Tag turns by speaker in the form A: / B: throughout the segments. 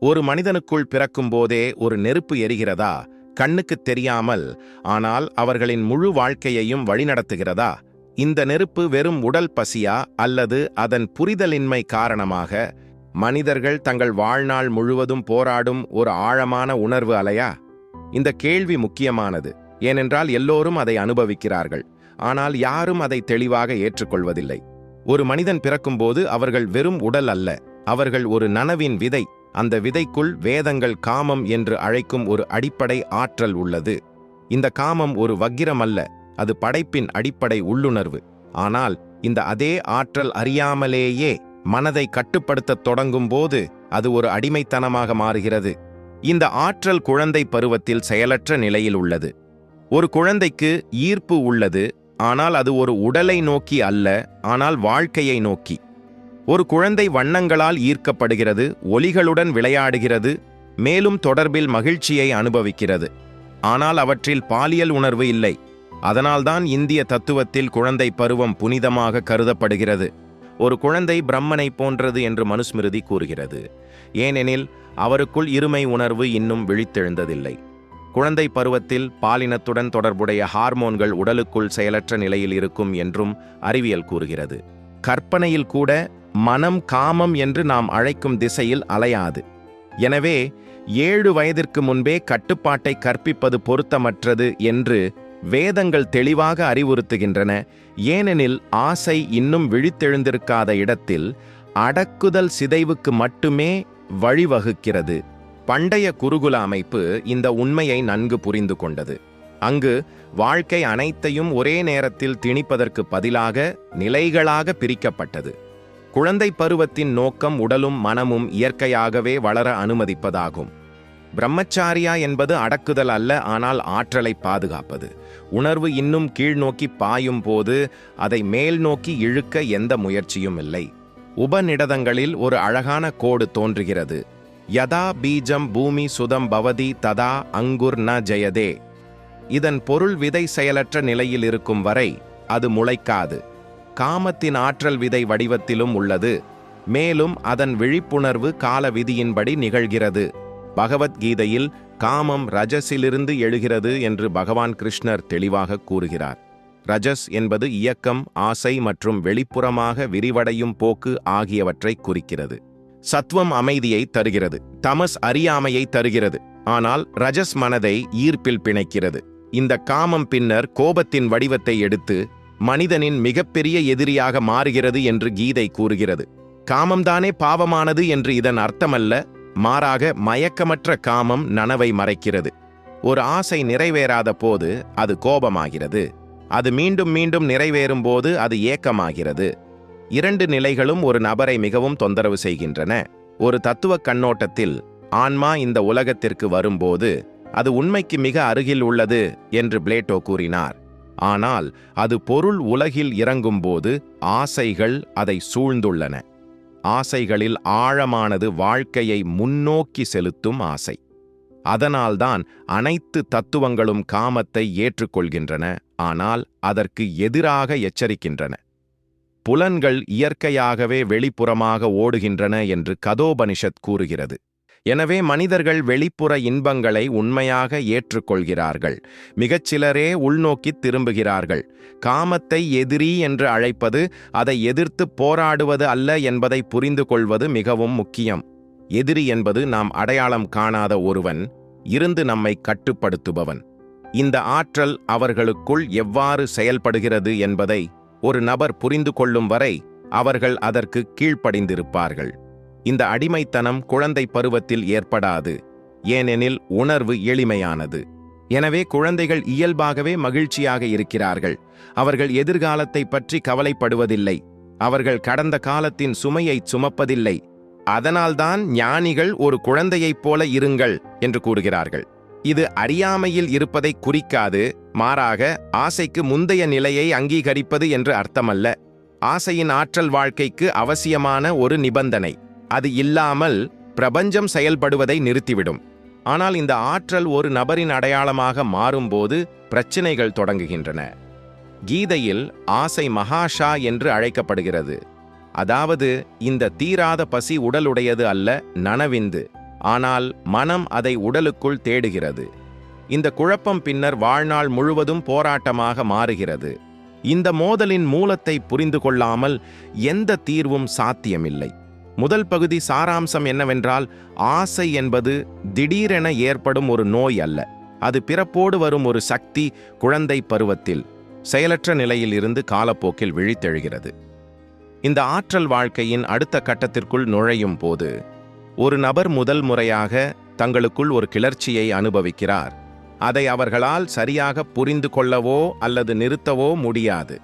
A: ஒரு மனிதனுக்குள் பிறக்கும்போதே ஒரு நெருப்பு எரிகிறதா? கண்ணுக்குத் தெரியாமல் ஆனால் அவர்களின் முழு வாழ்க்கையையும் வழிநடத்துகிறதா? இந்த நெருப்பு வெறும் உடல் பசியா? அல்லது அதன் புரிதலின்மை காரணமாக மனிதர்கள் தங்கள் வாழ்நாள் முழுவதும் போராடும் ஒரு ஆழமான உணர்வு அலையா? இந்த கேள்வி முக்கியமானது. ஏனென்றால் எல்லோரும் அதை அனுபவிக்கிறார்கள். ஆனால் யாரும் அதை தெளிவாக ஏற்றுக்கொள்வதில்லை. ஒரு மனிதன் பிறக்கும்போது அவர்கள் வெறும் உடல் அல்ல. அவர்கள் ஒரு நனவின் விதை. அந்த விதைக்குள் வேதங்கள் காமம் என்று அழைக்கும் ஒரு அடிப்படை ஆற்றல் உள்ளது. இந்த காமம் ஒரு வக்கிரம் அல்ல அது படைப்பின் அடிப்படை உள்ளுணர்வு. ஆனால் இந்த அதே ஆற்றல் அறியாமலேயே மனதை கட்டுப்படுத்தத் தொடங்கும் போது அது ஒரு அடிமைத்தனமாக மாறுகிறது. இந்த ஆற்றல் குழந்தை பருவத்தில் செயலற்ற நிலையில் உள்ளது. ஒரு குழந்தைக்கு ஈர்ப்பு உள்ளது ஆனால் அது ஒரு உடலை நோக்கி அல்ல ஆனால் வாழ்க்கையை நோக்கி. ஒரு குழந்தை வண்ணங்களால் ஈர்க்கப்படுகிறது ஒலிகளுடன் விளையாடுகிறது மேலும் தொடர்பில் மகிழ்ச்சியை அனுபவிக்கிறது. ஆனால் அவற்றில் பாலியல் உணர்வு இல்லை. அதனால்தான் இந்திய தத்துவத்தில் குழந்தை பருவம் புனிதமாக கருதப்படுகிறது. ஒரு குழந்தை பிரம்மனை போன்றது என்று மனுஸ்மிருதி கூறுகிறது. ஏனெனில் அவருக்குள் இருமை உணர்வு இன்னும் விழித்தெழுந்ததில்லை. குழந்தை பருவத்தில் பாலினத்துடன் தொடர்புடைய ஹார்மோன்கள் உடலுக்குள் செயலற்ற நிலையில் இருக்கும் என்றும் அறிவியல் கூறுகிறது. கற்பனையில் கூட மனம் காமம் என்று நாம் அழைக்கும் திசையில் அலையாது. எனவே ஏழு வயதிற்கு முன்பே கட்டுப்பாட்டை கற்பிப்பது பொருத்தமற்றது என்று வேதங்கள் தெளிவாக அறிவுறுத்துகின்றன. ஏனெனில் ஆசை இன்னும் விழித்தெழுந்திருக்காத இடத்தில் அடக்குதல் சிதைவுக்கு மட்டுமே வழிவகுக்கிறது. பண்டைய குருகுல அமைப்பு இந்த உண்மையை நன்கு புரிந்து கொண்டது. அங்கு வாழ்க்கை அனைத்தையும் ஒரே நேரத்தில் திணிப்பதற்கு பதிலாக நிலைகளாக பிரிக்கப்பட்டது. குழந்தை பருவத்தின் நோக்கம் உடலும் மனமும் இயற்கையாகவே வளர அனுமதிப்பதாகும். பிரம்மச்சாரியா என்பது அடக்குதல் அல்ல ஆனால் ஆற்றலை பாதுகாப்பது. உணர்வு இன்னும் கீழ்நோக்கி பாயும் போது அதை மேல் நோக்கி இழுக்க எந்த முயற்சியும் இல்லை. உபநிடதங்களில் ஒரு அழகான கோடு தோன்றுகிறது. யதா பீஜம் பூமி சுதம் பவதி ததா அங்குர் ந ஜெயதே. இதன் பொருள் விதை செயலற்ற நிலையில் இருக்கும் வரை அது முளைக்காது. காமத்தின் ஆற்றல் விதை வடிவத்திலும் உள்ளது. மேலும் அதன் விழிப்புணர்வு கால விதியின்படி நிகழ்கிறது. பகவத்கீதையில் காமம் ரஜஸிலிருந்து எழுகிறது என்று பகவான் கிருஷ்ணர் தெளிவாக கூறுகிறார். ரஜஸ் என்பது இயக்கம் ஆசை மற்றும் வெளிப்புறமாக விரிவடையும் போக்கு ஆகியவற்றை குறிக்கிறது. சத்துவம் அமைதியை தருகிறது. தமஸ் அறியாமையை தருகிறது. ஆனால் ரஜஸ் மனதை ஈர்ப்பில் பிணைக்கிறது. இந்த காமம் பின்னர் கோபத்தின் வடிவத்தை எடுத்து மனிதனின் மிகப்பெரிய எதிரியாக மாறுகிறது என்று கீதை கூறுகிறது. காமம்தானே பாவமானது என்று இதன் அர்த்தமல்ல மாறாக மயக்கமற்ற காமம் நனவை மறைக்கிறது. ஒரு ஆசை நிறைவேறாத போது அது கோபமாகிறது. அது மீண்டும் மீண்டும் நிறைவேறும் போது அது ஏக்கமாகிறது. இரண்டு நிலைகளும் ஒரு நபரை மிகவும் தொந்தரவு செய்கின்றன. ஒரு தத்துவ கண்ணோட்டத்தில் ஆன்மா இந்த உலகத்திற்கு வரும்போது அது உண்மைக்கு மிக அருகில் உள்ளது என்று பிளேட்டோ கூறினார். ஆனால் அது பொருள் உலகில் இறங்கும்போது ஆசைகள் அதை சூழ்ந்துள்ளன. ஆசைகளில் ஆழமானது வாழ்க்கையை முன்னோக்கி செலுத்தும் ஆசை. அதனால்தான் அனைத்து தத்துவங்களும் காமத்தை ஏற்றுக்கொள்கின்றன ஆனால் அதற்கு எதிராக எச்சரிக்கின்றன. புலன்கள் இயற்கையாகவே வெளிப்புறமாக ஓடுகின்றன என்று கதோபனிஷத் கூறுகிறது. எனவே மனிதர்கள் வெளிப்புற இன்பங்களை உண்மையாக ஏற்றுக்கொள்கிறார்கள். மிகச்சிலரே உள்நோக்கித் திரும்புகிறார்கள். காமத்தை எதிரி என்று அழைப்பது அதை எதிர்த்து போராடுவது அல்ல என்பதை புரிந்து கொள்வது மிகவும் முக்கியம். எதிரி என்பது நாம் அடையாளம் காணாத ஒருவன் இருந்து நம்மை கட்டுப்படுத்துபவன். இந்த ஆற்றல் அவர்களுக்குள் எவ்வாறு செயல்படுகிறது என்பதை ஒரு நபர் புரிந்து கொள்ளும் வரை அவர்கள் அதற்கு கீழ்ப்படிந்திருப்பார்கள். இந்த அடிமைத்தனம் குழந்தை பருவத்தில் ஏற்படாது ஏனெனில் உணர்வு எளிமையானது. எனவே குழந்தைகள் இயல்பாகவே மகிழ்ச்சியாக இருக்கிறார்கள். அவர்கள் எதிர்காலத்தை பற்றி கவலைப்படுவதில்லை. அவர்கள் கடந்த காலத்தின் சுமையை சுமப்பதில்லை. அதனால்தான் ஞானிகள் ஒரு குழந்தையைப் போல இருங்கள் என்று கூறுகிறார்கள். இது அறியாமையில் இருப்பதை குறிக்காது மாறாக ஆசைக்கு முந்தைய நிலையை அங்கீகரிப்பது என்று அர்த்தமல்ல. ஆசையின் ஆற்றல் வாழ்க்கைக்கு அவசியமான ஒரு நிபந்தனை. அது இல்லாமல் பிரபஞ்சம் செயல்படுவதை நிறுத்திவிடும். ஆனால் இந்த ஆற்றல் ஒரு நபரின் அடையாளமாக மாறும்போது பிரச்சினைகள் தொடங்குகின்றன. கீதையில் ஆசை மகாஷா என்று அழைக்கப்படுகிறது. அதாவது இந்த தீராத பசி உடலுடையது அல்ல நனவிந்து. ஆனால் மனம் அதை உடலுக்குள் தேடுகிறது. இந்த குழப்பம் பின்னர் வாழ்நாள் முழுவதும் போராட்டமாக மாறுகிறது. இந்த மோதலின் மூலத்தை புரிந்து கொள்ளாமல் எந்த தீர்வும் சாத்தியமில்லை. முதல் பகுதி சாராம்சம் என்னவென்றால் ஆசை என்பது திடீரென ஏற்படும் ஒரு நோய் அல்ல. அது பிறப்போடு வரும் ஒரு சக்தி குழந்தை பருவத்தில் செயலற்ற நிலையில் இருந்து காலப்போக்கில் விழித்தெழுகிறது. இந்த ஆற்றல் வாழ்க்கையின் அடுத்த கட்டத்திற்குள் நுழையும் போது ஒரு நபர் முதல் முறையாக தங்களுக்குள் ஒரு கிளர்ச்சியை அனுபவிக்கிறார். அதை அவர்களால் சரியாக புரிந்து கொள்ளவோ அல்லது நிறுத்தவோ முடியாது.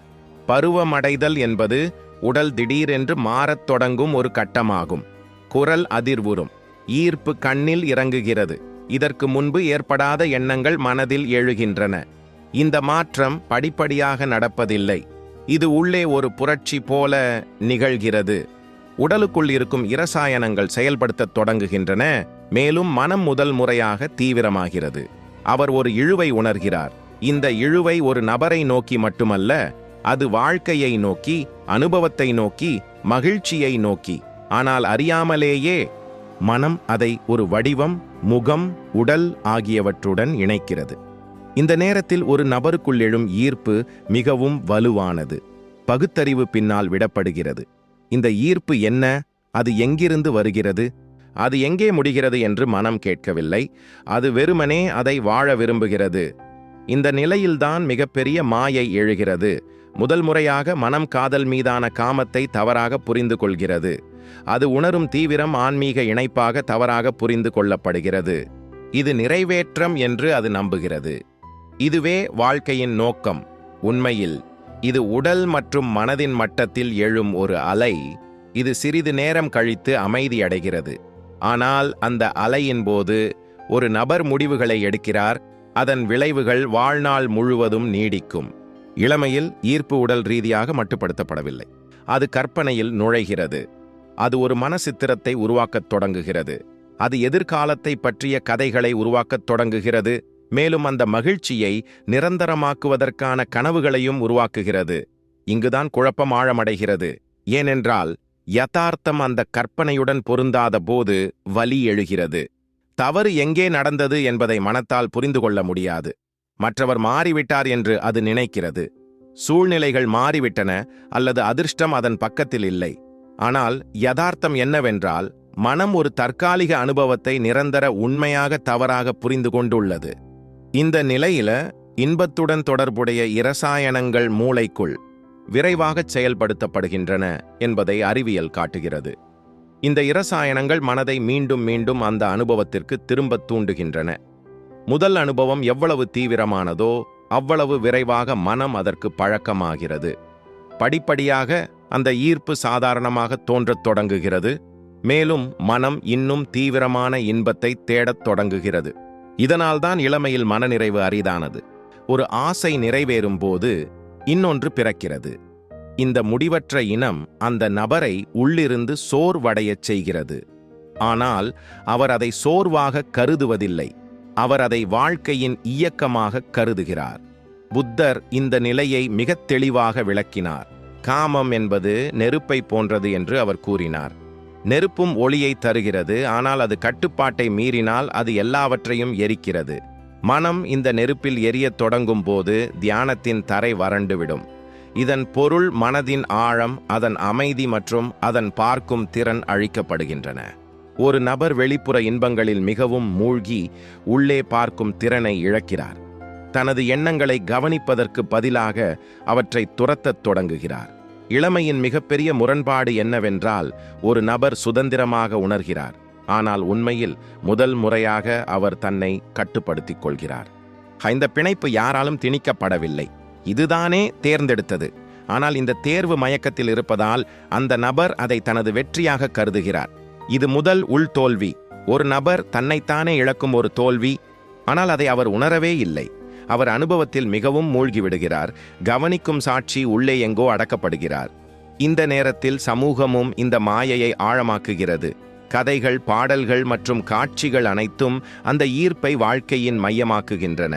A: பருவமடைதல் என்பது உடல் திடீரென்று மாறத் தொடங்கும் ஒரு கட்டமாகும். குரல் அதிர்வுறும். ஈர்ப்பு கண்ணில் இறங்குகிறது. இதற்கு முன்பு ஏற்படாத எண்ணங்கள் மனதில் எழுகின்றன. இந்த மாற்றம் படிப்படியாக நடப்பதில்லை. இது உள்ளே ஒரு புரட்சி போல நிகழ்கிறது. உடலுக்குள் இருக்கும் இரசாயனங்கள் செயல்படுத்தத் தொடங்குகின்றன. மேலும் மனம் முதல் முறையாக தீவிரமாகிறது. அவர் ஒரு இழுவை உணர்கிறார். இந்த இழுவை ஒரு நபரை நோக்கி மட்டுமல்ல அது வாழ்க்கையை நோக்கி அனுபவத்தை நோக்கி மகிழ்ச்சியை நோக்கி. ஆனால் அறியாமலேயே மனம் அதை ஒரு வடிவம் முகம் உடல் ஆகியவற்றுடன் இணைக்கிறது. இந்த நேரத்தில் ஒரு நபருக்குள் எழும் ஈர்ப்பு மிகவும் வலுவானது. பகுத்தறிவு பின்னால் விடப்படுகிறது. இந்த ஈர்ப்பு என்ன? அது எங்கிருந்து வருகிறது? அது எங்கே முடிகிறது என்று மனம் கேட்கவில்லை. அது வெறுமனே அதை வாழ விரும்புகிறது. இந்த நிலையில்தான் மிகப்பெரிய மாயை எழுகிறது. முதல் முறையாக மனம் காதல் மீதான காமத்தை தவறாக புரிந்து கொள்கிறது அது உணரும் தீவிரம் ஆன்மீக இணைப்பாக தவறாக புரிந்து கொள்ளப்படுகிறது. இது நிறைவேற்றம் என்று அது நம்புகிறது. இதுவே வாழ்க்கையின் நோக்கம். உண்மையில் இது உடல் மற்றும் மனதின் மட்டத்தில் எழும் ஒரு அலை. இது சிறிது நேரம் கழித்து அமைதியடைகிறது. ஆனால் அந்த அலையின் போது ஒரு நபர் முடிவுகளை எடுக்கிறார். அதன் விளைவுகள் வாழ்நாள் முழுவதும் நீடிக்கும். இளமையில் ஈர்ப்பு உடல் ரீதியாக மட்டுப்படுத்தப்படவில்லை. அது கற்பனையில் நுழைகிறது. அது ஒரு மனசித்திரத்தை உருவாக்கத் தொடங்குகிறது. அது எதிர்காலத்தை பற்றிய கதைகளை உருவாக்கத் தொடங்குகிறது. மேலும் அந்த மகிழ்ச்சியை நிரந்தரமாக்குவதற்கான கனவுகளையும் உருவாக்குகிறது. இங்குதான் குழப்பம் ஆழமடைகிறது. ஏனென்றால் யதார்த்தம் அந்த கற்பனையுடன் பொருந்தாத போது வலி எழுகிறது. தவறு எங்கே நடந்தது என்பதை மனத்தால் புரிந்து கொள்ள முடியாது. மற்றவர் மாறிவிட்டார் என்று அது நினைக்கிறது. சூழ்நிலைகள் மாறிவிட்டன அல்லது அதிர்ஷ்டம் அதன் பக்கத்தில் இல்லை. ஆனால் யதார்த்தம் என்னவென்றால் மனம் ஒரு தற்காலிக அனுபவத்தை நிரந்தர உண்மையாக தவறாக புரிந்து கொண்டுள்ளது. இந்த நிலையில இன்பத்துடன் தொடர்புடைய இரசாயனங்கள் மூளைக்குள் விரைவாகச் செயல்படுத்தப்படுகின்றன என்பதை அறிவியல் காட்டுகிறது. இந்த இரசாயனங்கள் மனதை மீண்டும் மீண்டும் அந்த அனுபவத்திற்கு திரும்பத் தூண்டுகின்றன. முதல் அனுபவம் எவ்வளவு தீவிரமானதோ அவ்வளவு விரைவாக மனம் அதற்கு பழக்கமாகிறது. படிப்படியாக அந்த ஈர்ப்பு சாதாரணமாக தோன்றத் தொடங்குகிறது. மேலும் மனம் இன்னும் தீவிரமான இன்பத்தை தேடத் தொடங்குகிறது. இதனால்தான் இளமையில் மனநிறைவு அரிதானது. ஒரு ஆசை நிறைவேறும் போது இன்னொன்று பிறக்கிறது. இந்த முடிவற்ற இனம் அந்த நபரை உள்ளிருந்து சோர்வடையச் செய்கிறது. ஆனால் அவர் அதை சோர்வாக கருதுவதில்லை. அவர் அதை வாழ்க்கையின் இயக்கமாக கருதுகிறார். புத்தர் இந்த நிலையை மிகத் தெளிவாக விளக்கினார். காமம் என்பது நெருப்பை போன்றது என்று அவர் கூறினார். நெருப்பும் ஒளியை தருகிறது ஆனால் அது கட்டுப்பாட்டை மீறினால் அது எல்லாவற்றையும் எரிக்கிறது. மனம் இந்த நெருப்பில் எரியத் தொடங்கும் போது தியானத்தின் தரை வறண்டுவிடும். இதன் பொருள் மனதின் ஆழம் அதன் அமைதி மற்றும் அதன் பார்க்கும் திறன் அழிக்கப்படுகின்றன. ஒரு நபர் வெளிப்புற இன்பங்களில் மிகவும் மூழ்கி உள்ளே பார்க்கும் திறனை இழக்கிறார். தனது எண்ணங்களை கவனிப்பதற்கு பதிலாக அவற்றை துரத்தத் தொடங்குகிறார். இளமையின் மிகப்பெரிய முரண்பாடு என்னவென்றால் ஒரு நபர் சுதந்திரமாக உணர்கிறார். ஆனால் உண்மையில் முதல் முறையாக அவர் தன்னை கட்டுப்படுத்திக் கொள்கிறார். இந்த பிணைப்பு யாராலும் திணிக்கப்படவில்லை. இதுதானே தேர்ந்தெடுத்தது. ஆனால் இந்த தேர்வு மயக்கத்தில் இருப்பதால் அந்த நபர் அதை தனது வெற்றியாக கருதுகிறார். இது முதல் உள்தோல்வி ஒரு நபர் தன்னைத்தானே இழக்கும் ஒரு தோல்வி ஆனால் அதை அவர் உணரவே இல்லை. அவர் அனுபவத்தில் மிகவும் மூழ்கிவிடுகிறார் கவனிக்கும் சாட்சி உள்ளே எங்கோ அடக்கப்படுகிறார். இந்த நேரத்தில் சமூகமும் இந்த மாயையை ஆழமாக்குகிறது. கதைகள் பாடல்கள் மற்றும் காட்சிகள் அனைத்தும் அந்த ஈர்ப்பை வாழ்க்கையின் மையமாக்குகின்றன.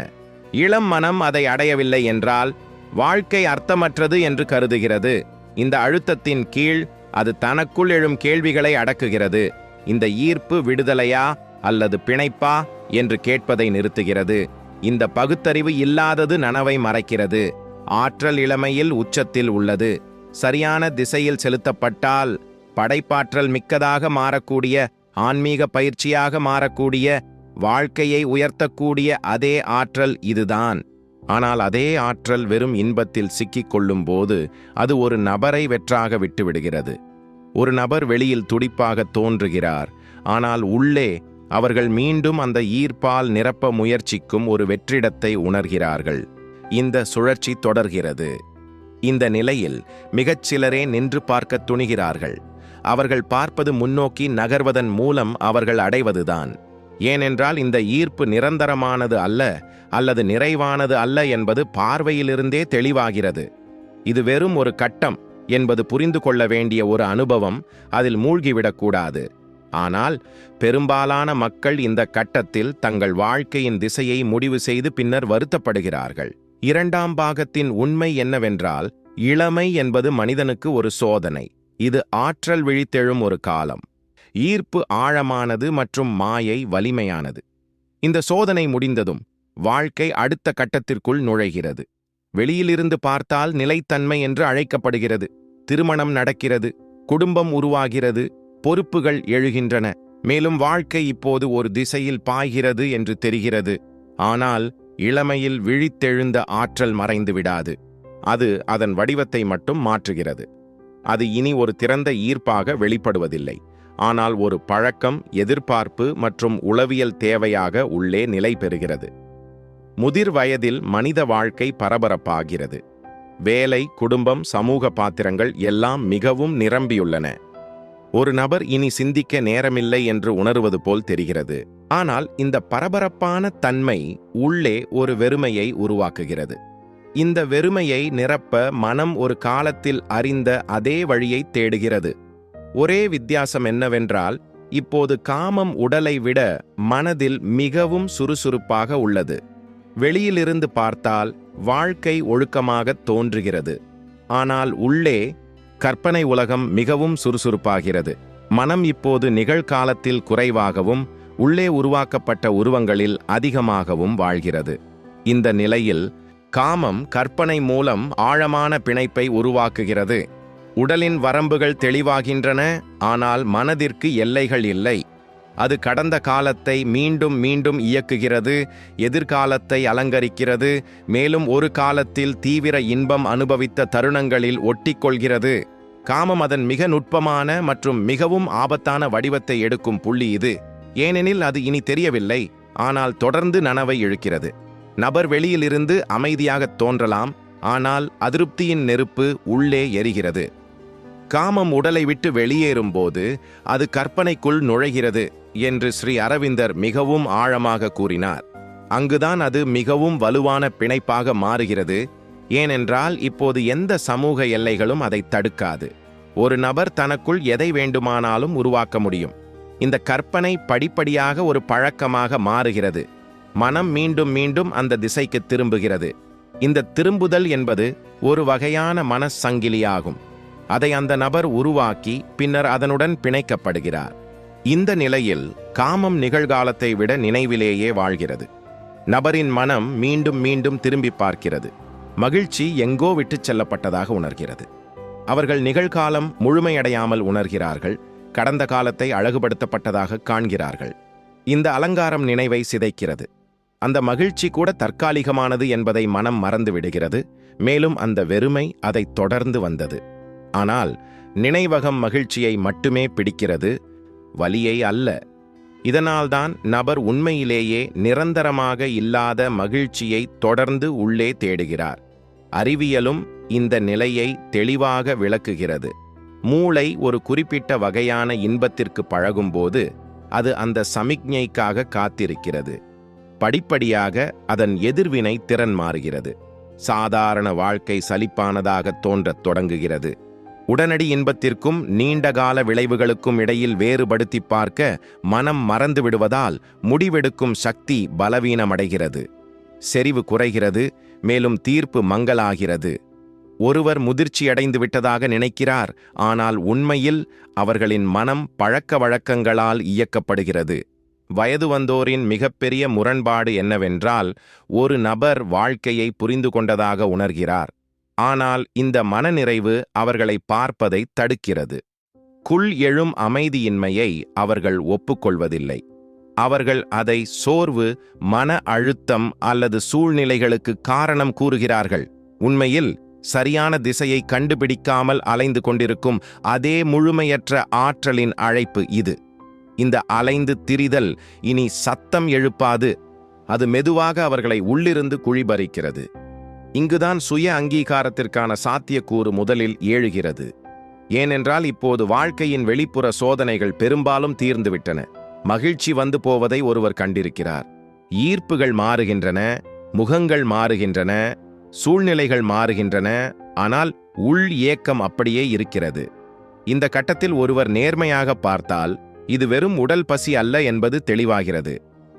A: இளம் மனம் அதை அடையவில்லை என்றால் வாழ்க்கை அர்த்தமற்றது என்று கருதுகிறது. இந்த அழுத்தத்தின் கீழ் அது தனக்குள் எழும் கேள்விகளை அடக்குகிறது. இந்த ஈர்ப்பு விடுதலையா அல்லது பிணைப்பா என்று கேட்பதை நிறுத்துகிறது. இந்த பகுத்தறிவு இல்லாதது நனவை மறைக்கிறது. ஆற்றல் இளமையில் உச்சத்தில் உள்ளது. சரியான திசையில் செலுத்தப்பட்டால் படைப்பாற்றல் மிக்கதாக மாறக்கூடிய ஆன்மீக பயிற்சியாக மாறக்கூடிய வாழ்க்கையை உயர்த்தக்கூடிய அதே ஆற்றல் இதுதான். ஆனால் அதே ஆற்றல் வெறும் இன்பத்தில் சிக்கிக் கொள்ளும் போது அது ஒரு நபரை வெற்றாக விட்டுவிடுகிறது. ஒரு நபர் வெளியில் துடிப்பாக தோன்றுகிறார். ஆனால் உள்ளே அவர்கள் மீண்டும் அந்த ஈர்ப்பால் நிரப்ப முயற்சிக்கும் ஒரு வெற்றிடத்தை உணர்கிறார்கள். இந்த சுழற்சி தொடர்கிறது. இந்த நிலையில் மிகச்சிலரே நின்று பார்க்க துணிகிறார்கள். அவர்கள் பார்ப்பது முன்னோக்கி நகர்வதன் மூலம் அவர்கள் அடைவதுதான். ஏனென்றால் இந்த ஈர்ப்பு நிரந்தரமானது அல்ல அல்லது நிறைவானது அல்ல என்பது பார்வையிலிருந்தே தெளிவாகிறது. இது வெறும் ஒரு கட்டம் என்பது புரிந்து கொள்ள வேண்டிய ஒரு அனுபவம் அதில் மூழ்கிவிடக்கூடாது ஆனால் பெரும்பாலான மக்கள் இந்த கட்டத்தில் தங்கள் வாழ்க்கையின் திசையை முடிவு செய்து பின்னர் வருத்தப்படுகிறார்கள். இரண்டாம் பாகத்தின் உண்மை என்னவென்றால் இளமை என்பது மனிதனுக்கு ஒரு சோதனை. இது ஆற்றல் விழித்தெழும் ஒரு காலம். ஈர்ப்பு ஆழமானது மற்றும் மாயை வலிமையானது. இந்த சோதனை முடிந்ததும் வாழ்க்கை அடுத்த கட்டத்திற்குள் நுழைகிறது. வெளியிலிருந்து பார்த்தால் நிலைத்தன்மை என்று அழைக்கப்படுகிறது. திருமணம் நடக்கிறது. குடும்பம் உருவாகிறது. பொறுப்புகள் எழுகின்றன. மேலும் வாழ்க்கை இப்போது ஒரு திசையில் பாய்கிறது என்று தெரிகிறது. ஆனால் இளமையில் விழித்தெழுந்த ஆற்றல் மறைந்து விடாது. அது அதன் வடிவத்தை மட்டும் மாற்றுகிறது. அது இனி ஒரு திறந்த ஈர்ப்பாக வெளிப்படுவதில்லை. ஆனால் ஒரு பழக்கம் எதிர்பார்ப்பு மற்றும் உளவியல் தேவையாக உள்ளே நிலை பெறுகிறது. முதிர் வயதில் மனித வாழ்க்கை பரபரப்பாகிறது. வேலை குடும்பம் சமூக பாத்திரங்கள் எல்லாம் மிகவும் நிரம்பியுள்ளன. ஒரு நபர் இனி சிந்திக்க நேரமில்லை என்று உணர்வது போல் தெரிகிறது. ஆனால் இந்த பரபரப்பான தன்மை உள்ளே ஒரு வெறுமையை உருவாக்குகிறது. இந்த வெறுமையை நிரப்ப மனம் ஒரு காலத்தில் அறிந்த அதே வழியை தேடுகிறது. ஒரே வித்தியாசம் என்னவென்றால் இப்போது காமம் உடலை விட மனதில் மிகவும் சுறுசுறுப்பாக உள்ளது. வெளியிலிருந்து பார்த்தால் வாழ்க்கை ஒழுக்கமாகத் தோன்றுகிறது. ஆனால் உள்ளே கற்பனை உலகம் மிகவும் சுறுசுறுப்பாகிறது. மனம் இப்போது நிகழ்காலத்தில் குறைவாகவும் உள்ளே உருவாக்கப்பட்ட உருவங்களில் அதிகமாகவும் வாழ்கிறது. இந்த நிலையில் காமம் கற்பனை மூலம் ஆழமான பிணைப்பை உருவாக்குகிறது. உடலின் வரம்புகள் தெளிவாகின்றன ஆனால் மனதிற்கு எல்லைகள் இல்லை. அது கடந்த காலத்தை மீண்டும் மீண்டும் இயக்குகிறது எதிர்காலத்தை அலங்கரிக்கிறது மேலும் ஒரு காலத்தில் தீவிர இன்பம் அனுபவித்த தருணங்களில் ஒட்டிக்கொள்கிறது. காமம் அதன் மிக நுட்பமான மற்றும் மிகவும் ஆபத்தான வடிவத்தை எடுக்கும் புள்ளி இது. ஏனெனில் அது இனி தெரியவில்லை ஆனால் தொடர்ந்து நனவை இழுக்கிறது. நபர் வெளியிலிருந்து அமைதியாகத் தோன்றலாம் ஆனால் அதிருப்தியின் நெருப்பு உள்ளே எரிகிறது. காமம் உடலை விட்டு வெளியேறும்போது அது கற்பனைக்குள் நுழைகிறது என்று ஸ்ரீ அரவிந்தர் மிகவும் ஆழமாக கூறினார். அங்குதான் அது மிகவும் வலுவான பிணைப்பாக மாறுகிறது. ஏனென்றால் இப்போது எந்த சமூக எல்லைகளும் அதை தடுக்காது. ஒரு நபர் தனக்குள் எதை வேண்டுமானாலும் உருவாக்க முடியும். இந்த கற்பனை படிப்படியாக ஒரு பழக்கமாக மாறுகிறது. மனம் மீண்டும் மீண்டும் அந்த திசைக்கு திரும்புகிறது. இந்த திரும்புதல் என்பது ஒரு வகையான மனச்சங்கிலியாகும் அதை அந்த நபர் உருவாக்கி பின்னர் அதனுடன் பிணைக்கப்படுகிறார். இந்த நிலையில் காமம் நிகழ்காலத்தை விட நினைவிலேயே வாழ்கிறது. நபரின் மனம் மீண்டும் மீண்டும் திரும்பி பார்க்கிறது. மகிழ்ச்சி எங்கோ விட்டுச் செல்லப்பட்டதாக உணர்கிறது. அவர்கள் நிகழ்காலம் முழுமையடையாமல் உணர்கிறார்கள் கடந்த காலத்தை அழகுபடுத்தப்பட்டதாக காண்கிறார்கள். இந்த அலங்காரம் நினைவை சிதைக்கிறது. அந்த மகிழ்ச்சி கூட தற்காலிகமானது என்பதை மனம் மறந்து விடுகிறது மேலும் அந்த வெறுமை அதை தொடர்ந்து வந்தது. ஆனால் நினைவகம் மகிழ்ச்சியை மட்டுமே பிடிக்கிறது வலியை அல்ல. இதனால்தான் நபர் உண்மையிலேயே நிரந்தரமாக இல்லாத மகிழ்ச்சியை தொடர்ந்து உள்ளே தேடுகிறார். அறிவியலும் இந்த நிலையை தெளிவாக விளக்குகிறது. மூளை ஒரு குறிப்பிட்ட வகையான இன்பத்திற்கு பழகும்போது அது அந்த சமிக்ஞைக்காக காத்திருக்கிறது. படிப்படியாக அதன் எதிர்வினை திறன் மாறுகிறது. சாதாரண வாழ்க்கை சலிப்பானதாக தோன்றத் தொடங்குகிறது. உடனடி இன்பத்திற்கும் நீண்டகால விளைவுகளுக்கும் இடையில் வேறுபடுத்தி பார்க்க மனம் மறந்து விடுவதால் முடிவெடுக்கும் சக்தி பலவீனமடைகிறது. செறிவு குறைகிறது மேலும் தீர்ப்பு மங்கலாகிறது. ஒருவர் முதிர்ச்சியடைந்து விட்டதாக நினைக்கிறார் ஆனால் உண்மையில் அவர்களின் மனம் பழக்க வழக்கங்களால் இயக்கப்படுகிறது. வயது வந்தோரின் மிகப்பெரிய முரண்பாடு என்னவென்றால் ஒரு நபர் வாழ்க்கையை புரிந்து கொண்டதாக உணர்கிறார். ஆனால் இந்த மனநிறைவு அவர்களை பார்ப்பதை தடுக்கிறது. குள் எழும் அமைதியின்மையை அவர்கள் ஒப்புக்கொள்வதில்லை. அவர்கள் அதை சோர்வு மன அழுத்தம் அல்லது சூழ்நிலைகளுக்கு காரணம் கூறுகிறார்கள். உண்மையில் சரியான திசையை கண்டுபிடிக்காமல் அலைந்து கொண்டிருக்கும் அதே முழுமையற்ற ஆற்றலின் அழைப்பு இது. இந்த அலைந்து திரிதல் இனி சத்தம் எழுப்பாது. அது மெதுவாக அவர்களை உள்ளிருந்து குழிபறிக்கிறது. இங்குதான் சுய அங்கீகாரத்திற்கான சாத்தியக்கூறு முதலில் ஏழுகிறது. ஏனென்றால் இப்போது வாழ்க்கையின் வெளிப்புற சோதனைகள் பெரும்பாலும் தீர்ந்துவிட்டன. மகிழ்ச்சி வந்து போவதை ஒருவர் கண்டிருக்கிறார். ஈர்ப்புகள் மாறுகின்றன முகங்கள் மாறுகின்றன சூழ்நிலைகள் மாறுகின்றன ஆனால் உள் ஏக்கம் அப்படியே இருக்கிறது. இந்த கட்டத்தில் ஒருவர் நேர்மையாக பார்த்தால் இது வெறும் உடல் பசி அல்ல என்பது தெளிவாகிறது.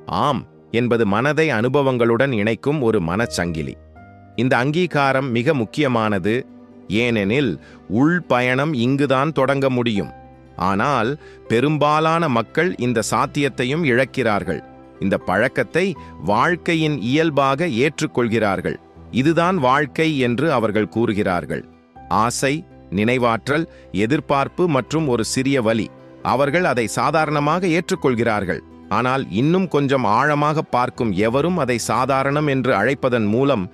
A: ஆம் என்பது மனதை அனுபவங்களுடன் இணைக்கும் ஒரு மனச்சங்கிலி. இந்த அங்கீகாரம் மிக முக்கியமானது ஏனெனில் உள் பயணம் இங்குதான் தொடங்க முடியும். ஆனால் பெரும்பாலான மக்கள் இந்த சாத்தியத்தையும் இழக்கிறார்கள். இந்த பழக்கத்தை வாழ்க்கையின் இயல்பாக ஏற்றுக்கொள்கிறார்கள். இதுதான் வாழ்க்கை என்று அவர்கள் கூறுகிறார்கள். ஆசை நினைவாற்றல் எதிர்பார்ப்பு மற்றும் ஒரு சிறிய வலி. அவர்கள் அதை சாதாரணமாக ஏற்றுக்கொள்கிறார்கள். ஆனால் இன்னும் கொஞ்சம் ஆழமாக பார்க்கும் எவரும் அதை சாதாரணம் என்று அழைப்பதன் மூலம்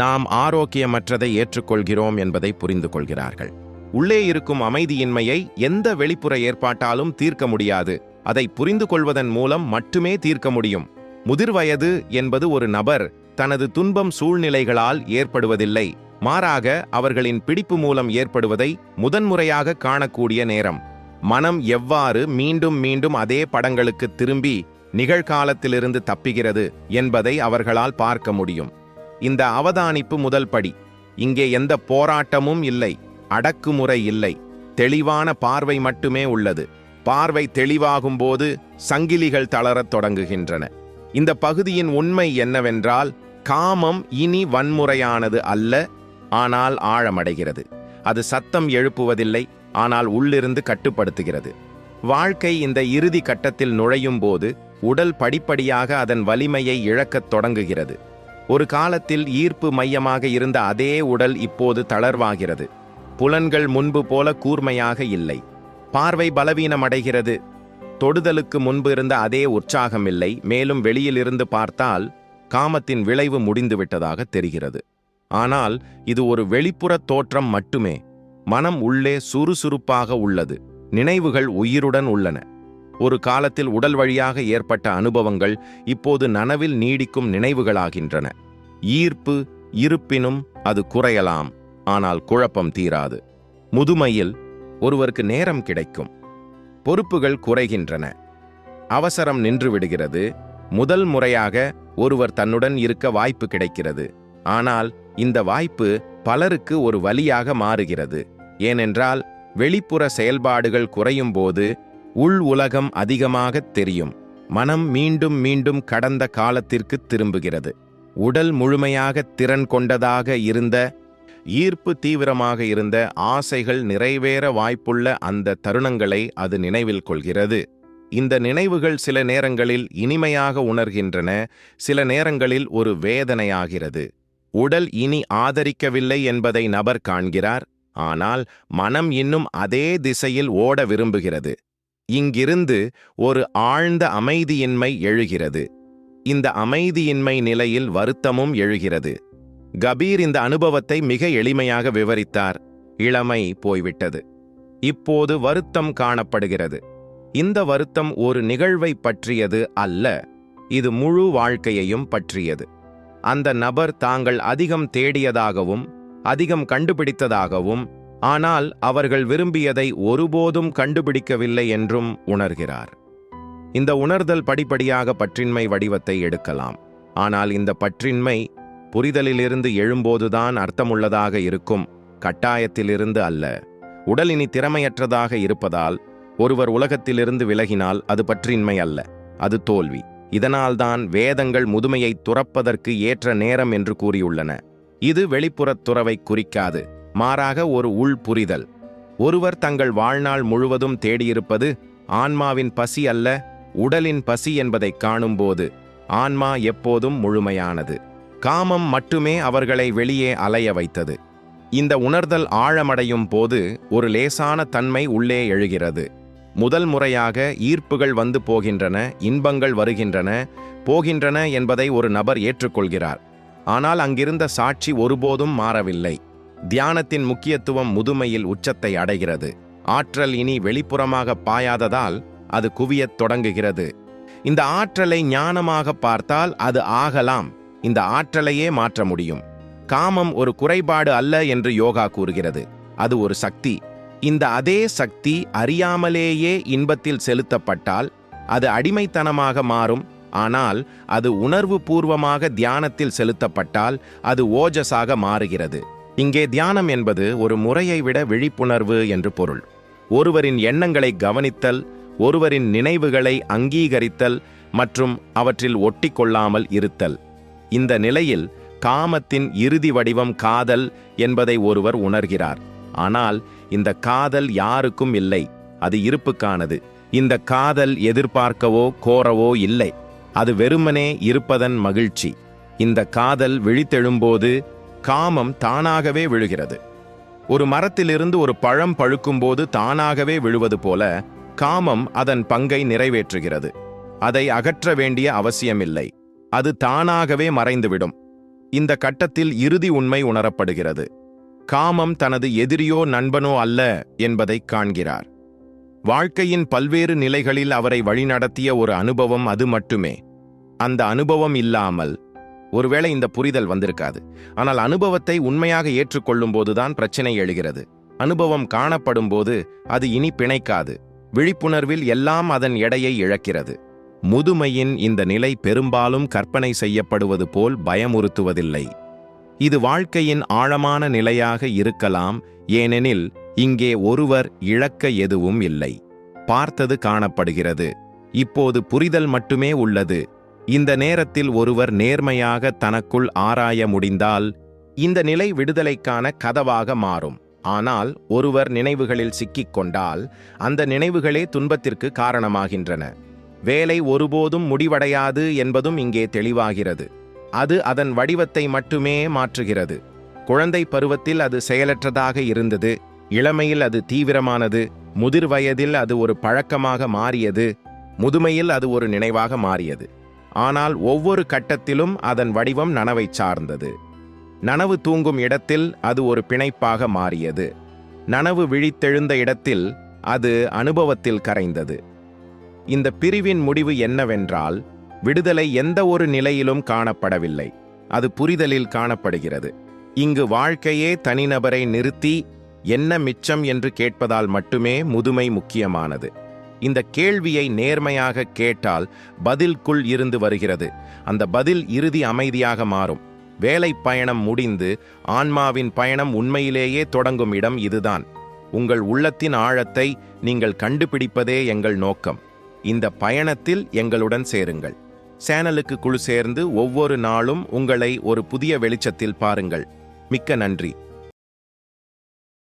A: நாம் ஆரோக்கியமற்றதை ஏற்றுக்கொள்கிறோம் என்பதை புரிந்து கொள்கிறார்கள் உள்ளே இருக்கும் அமைதியின்மையை எந்த வெளிப்புற ஏற்பாட்டாலும் தீர்க்க முடியாது. அதை புரிந்து கொள்வதன் மூலம் மட்டுமே தீர்க்க முடியும். முதிர்வயது என்பது ஒரு நபர் தனது துன்பம் சூழ்நிலைகளால் ஏற்படுவதில்லை. மாறாக அவர்களின் பிடிப்பு மூலம் ஏற்படுவதை முதன்முறையாக காணக்கூடிய நேரம். மனம் எவ்வாறு மீண்டும் மீண்டும் அதே படங்களுக்கு திரும்பி நிகழ்காலத்திலிருந்து தப்புகிறது என்பதை அவர்களால் பார்க்க முடியும். இந்த அவதானிப்பு முதல் படி. இங்கே எந்த போராட்டமும் இல்லை அடக்குமுறை இல்லை. தெளிவான பார்வை மட்டுமே உள்ளது. பார்வை தெளிவாகும்போது சங்கிலிகள் தளரத் தொடங்குகின்றன. இந்த பகுதியின் உண்மை என்னவென்றால் காமம் இனி வன்முறையானது அல்ல ஆனால் ஆழமடைகிறது. அது சத்தம் எழுப்புவதில்லை ஆனால் உள்ளிருந்து கட்டுப்படுத்துகிறது. வாழ்க்கை இந்த இறுதி கட்டத்தில் நுழையும் போது உடல் படிப்படியாக அதன் வலிமையை இழக்கத் தொடங்குகிறது. ஒரு காலத்தில் ஈர்ப்பு மையமாக இருந்த அதே உடல் இப்போது தளர்வாகிறது. புலன்கள் முன்பு போல கூர்மையாக இல்லை. பார்வை பலவீனமடைகிறது. தொடுதலுக்கு முன்பு இருந்த அதே உற்சாகம் இல்லை மேலும் வெளியிலிருந்து பார்த்தால் காமத்தின் விளைவு முடிந்துவிட்டதாக தெரிகிறது. ஆனால் இது ஒரு வெளிப்புற தோற்றம் மட்டுமே. மனம் உள்ளே சுறுசுறுப்பாக உள்ளது. நினைவுகள் உயிருடன் உள்ளன. ஒரு காலத்தில் உடல் வழியாக ஏற்பட்ட அனுபவங்கள் இப்போது நனவில் நீடிக்கும் நினைவுகளாகின்றன. ஈர்ப்பு இருப்பினும் அது குறையலாம். ஆனால் குழப்பம் தீராது. முதுமையில் ஒருவருக்கு நேரம் கிடைக்கும். பொறுப்புகள் குறைகின்றன. அவசரம் நின்றுவிடுகிறது. முதல் முறையாக ஒருவர் தன்னுடன் இருக்க வாய்ப்பு கிடைக்கிறது. ஆனால் இந்த வாய்ப்பு பலருக்கு ஒரு வழியாக மாறுகிறது. ஏனென்றால் வெளிப்புற செயல்பாடுகள் குறையும் போது உள் உலகம் அதிகமாகத் தெரியும். மனம் மீண்டும் மீண்டும் கடந்த காலத்திற்கு திரும்புகிறது. உடல் முழுமையாக திறன் கொண்டதாக இருந்த ஈர்ப்பு தீவிரமாக இருந்த ஆசைகள் நிறைவேற வாய்ப்புள்ள அந்த தருணங்களை அது நினைவில் கொள்கிறது. இந்த நினைவுகள் சில நேரங்களில் இனிமையாக உணர்கின்றன சில நேரங்களில் ஒரு வேதனையாகிறது. உடல் இனி ஆதரிக்கவில்லை என்பதை நபர் காண்கிறார் ஆனால் மனம் இன்னும் அதே திசையில் ஓட விரும்புகிறது. இங்கிருந்து ஒரு ஆழ்ந்த அமைதியின்மை எழுகிறது. இந்த அமைதியின்மை நிலையில் வருத்தமும் எழுகிறது. கபீர் இந்த அனுபவத்தை மிக எளிமையாக விவரித்தார். இளமை போய்விட்டது. இப்போது வருத்தம் காணப்படுகிறது. இந்த வருத்தம் ஒரு நிகழ்வை பற்றியது அல்ல. இது முழு வாழ்க்கையையும் பற்றியது. அந்த நபர் தாங்கள் அதிகம் தேடியதாகவும் அதிகம் கண்டுபிடித்ததாகவும் ஆனால் அவர்கள் விரும்பியதை ஒருபோதும் கண்டுபிடிக்கவில்லை என்றும் உணர்கிறார். இந்த உணர்தல் படிப்படியாக பற்றின்மை வடிவத்தை எடுக்கலாம். ஆனால் இந்த பற்றின்மை புரிதலிலிருந்து எழும்போதுதான் அர்த்தமுள்ளதாக இருக்கும் கட்டாயத்திலிருந்து அல்ல. உடல் இனி திறமையற்றதாக இருப்பதால் ஒருவர் உலகத்திலிருந்து விலகினால் அது பற்றின்மை அல்ல அது தோல்வி. இதனால்தான் வேதங்கள் முதுமையை துறப்பதற்கு ஏற்ற நேரம் என்று கூறியுள்ளன. இது வெளிப்புறத் துறவை குறிக்காது மாறாக ஒரு உள் புரிதல். ஒருவர் தங்கள் வாழ்நாள் முழுவதும் தேடியிருப்பது ஆன்மாவின் பசி அல்ல உடலின் பசி என்பதைக் காணும்போது ஆன்மா எப்போதும் முழுமையானது. காமம் மட்டுமே அவர்களை வெளியே அலைய வைத்தது. இந்த உணர்தல் ஆழமடையும் போது ஒரு லேசான தன்மை உள்ளே எழுகிறது. முதல் முறையாக ஈர்ப்புகள் வந்து போகின்றன இன்பங்கள் வருகின்றன போகின்றன என்பதை ஒரு நபர் ஏற்றுக்கொள்கிறார். ஆனால் அங்கிருந்த சாட்சி ஒருபோதும் மாறவில்லை. தியானத்தின் முக்கியத்துவம் முதுமையில் உச்சத்தை அடைகிறது. ஆற்றல் இனி வெளிப்புறமாக பாயாததால் அது குவியத் தொடங்குகிறது. இந்த ஆற்றலை ஞானமாக பார்த்தால் அது ஆகலாம். இந்த ஆற்றலையே மாற்ற முடியும். காமம் ஒரு குறைபாடு அல்ல என்று யோகா கூறுகிறது. அது ஒரு சக்தி. இந்த அதே சக்தி அறியாமலேயே இன்பத்தில் செலுத்தப்பட்டால் அது அடிமைத்தனமாக மாறும். ஆனால் அது உணர்வு பூர்வமாக தியானத்தில் செலுத்தப்பட்டால் அது ஓஜஸாக மாறுகிறது. இங்கே தியானம் என்பது ஒரு முறையை விட விழிப்புணர்வு என்று பொருள். ஒருவரின் எண்ணங்களை கவனித்தல் ஒருவரின் நினைவுகளை அங்கீகரித்தல் மற்றும் அவற்றில் ஒட்டிக்கொள்ளாமல் இருத்தல். இந்த நிலையில் காமத்தின் இறுதி வடிவம் காதல் என்பதை ஒருவர் உணர்கிறார். ஆனால் இந்த காதல் யாருக்கும் இல்லை. அது இருப்புக்கானது. இந்த காதல் எதிர்பார்க்கவோ கோரவோ இல்லை. அது வெறுமனே இருப்பதன் மகிழ்ச்சி. இந்த காதல் விழித்தெழும்போது காமம் தானாகவே விழுகிறது. ஒரு மரத்திலிருந்து ஒரு பழம் பழுக்கும்போது தானாகவே விழுவது போல காமம் அதன் பங்கை நிறைவேற்றுகிறது. அதை அகற்ற வேண்டிய அவசியமில்லை. அது தானாகவே மறைந்துவிடும். இந்த கட்டத்தில் இறுதி உண்மை உணரப்படுகிறது. காமம் தனது எதிரியோ நண்பனோ அல்ல என்பதை காண்கிறார். வாழ்க்கையின் பல்வேறு நிலைகளில் அவரை வழிநடத்திய ஒரு அனுபவம் அது மட்டுமே. அந்த அனுபவம் இல்லாமல் ஒருவேளை இந்த புரிதல் வந்திருக்காது. ஆனால் அனுபவத்தை உண்மையாக ஏற்றுக்கொள்ளும் போதுதான் பிரச்சனை எழுகிறது. அனுபவம் காணப்படும் போது அது இனி பிணைக்காது. விழிப்புணர்வில் எல்லாம் அதன் எடையை இழக்கிறது. முதுமையின் இந்த நிலை பெரும்பாலும் கற்பனை செய்யப்படுவது போல் பயமுறுத்துவதில்லை. இது வாழ்க்கையின் ஆழமான நிலையாக இருக்கலாம் ஏனெனில் இங்கே ஒருவர் இழக்க எதுவும் இல்லை. பார்த்தது காணப்படுகிறது. இப்போது புரிதல் மட்டுமே உள்ளது. இந்த நேரத்தில் ஒருவர் நேர்மையாக தனக்குள் ஆராய முடிந்தால் இந்த நிலை விடுதலைக்கான கதவாக மாறும். ஆனால் ஒருவர் நினைவுகளில் சிக்கிக்கொண்டால் அந்த நினைவுகளே துன்பத்திற்கு காரணமாகின்றன. வேலை ஒருபோதும் முடிவடையாது என்பதும் இங்கே தெளிவாகிறது. அது அதன் வடிவத்தை மட்டுமே மாற்றுகிறது. குழந்தை பருவத்தில் அது செயலற்றதாக இருந்தது இளமையில் அது தீவிரமானது முதிர் வயதில் அது ஒரு பழக்கமாக மாறியது முதுமையில் அது ஒரு நினைவாக மாறியது. ஆனால் ஒவ்வொரு கட்டத்திலும் அதன் வடிவம் நனவைச் சார்ந்தது. நனவு தூங்கும் இடத்தில் அது ஒரு பிணைப்பாக மாறியது. நனவு விழித்தெழுந்த இடத்தில் அது அனுபவத்தில் கரைந்தது. இந்த பிரிவின் முடிவு என்னவென்றால் விடுதலை எந்த ஒரு நிலையிலும் காணப்படவில்லை. அது புரிதலில் காணப்படுகிறது. இங்கு வாழ்க்கையே தனிநபரை நிறுத்தி என்ன மிச்சம் என்று கேட்பதால் மட்டுமே முதுமை முக்கியமானது. இந்த கேள்வியை நேர்மையாக கேட்டால் பதில்குள் இருந்து வருகிறது. அந்த பதில் இறுதி அமைதியாக மாறும். வேலை பயணம் முடிந்து ஆன்மாவின் பயணம் உண்மையிலேயே தொடங்கும் இடம் இதுதான். உங்கள் உள்ளத்தின் ஆழத்தை நீங்கள் கண்டுபிடிப்பதே எங்கள் நோக்கம். இந்த பயணத்தில் எங்களுடன் சேருங்கள். சேனலுக்கு குழு சேர்ந்து ஒவ்வொரு நாளும் உங்களை ஒரு புதிய வெளிச்சத்தில் பாருங்கள். மிக்க நன்றி.